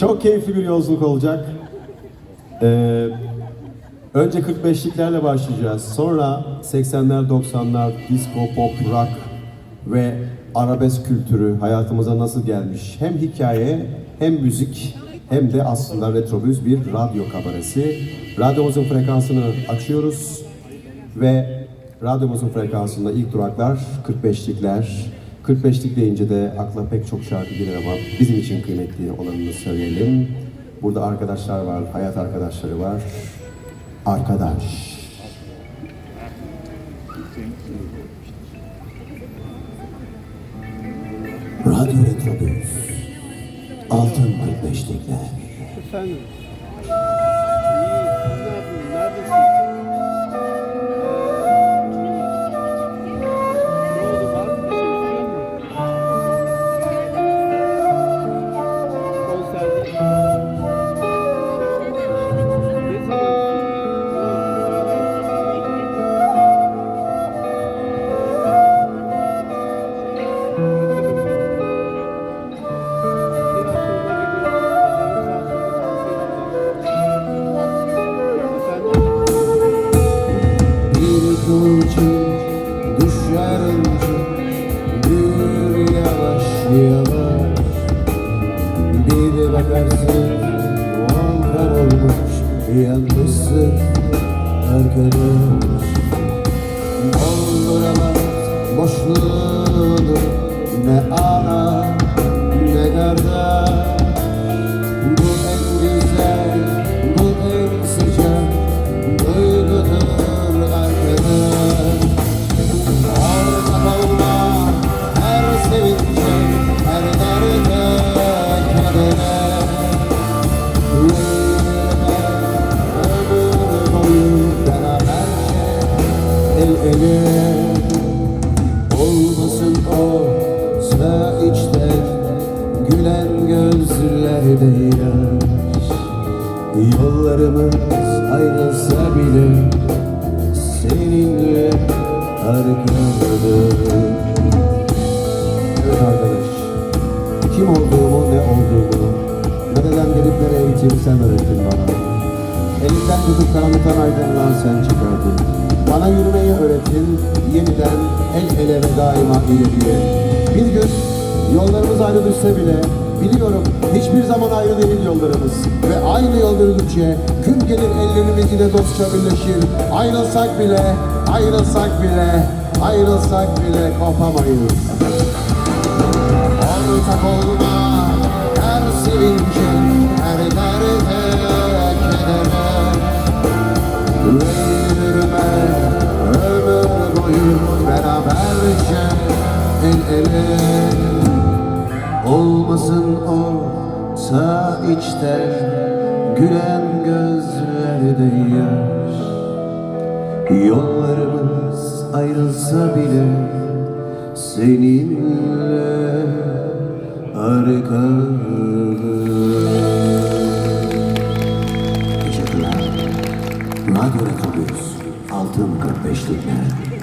Çok keyifli bir yolculuk olacak. Ee, önce 45'liklerle başlayacağız. Sonra 80'ler, 90'lar, disco, pop, rock ve arabesk kültürü hayatımıza nasıl gelmiş? Hem hikaye, hem müzik, hem de aslında retrobüz bir radyo kabaresi. Radyomuzun frekansını açıyoruz ve radyomuzun frekansında ilk duraklar 45'likler. 45'lik deyince de akla pek çok şarkı gelir ama bizim için kıymetli olanını söyleyelim. Burada arkadaşlar var, hayat arkadaşları var. Arkadaş. Radyo Retrobüs. Altın 45'likler. Efendim. Kılcı düşer önce Bir yavaş yavaş Bir bakarsın Volkan olmuş Yalnızsın arkadaş Dolduramaz boşluğunu Ne ana yaş Yollarımız ayrılsa bile seninle arkadaş Evet arkadaş, kim olduğumu ne olduğumu, nereden gelip nereye gideceğimi sen öğrettin bana. Elimden tutup karanlıktan aydınlığa sen çıkardın. Bana yürümeyi öğrettin, yeniden el ele ve daima ileriye. Bir gün yollarımız ayrı düşse bile biliyorum hiçbir zaman ayrı değil yollarımız. Ve aynı yol yürüdükçe gün gelir ellerimiz yine dostça birleşir. Ayrılsak bile, ayrılsak bile, ayrılsak bile kopamayız. Ortak olma her sevince, her derde, kedere. Ve yürüme ömür boyu beraberce el ele. Olmasın o sağ içten gülen gözlerde yaş. Yollarımız ayrılsa bile seninle arkadaş. Radyo Retrobüs Altın 45'likler.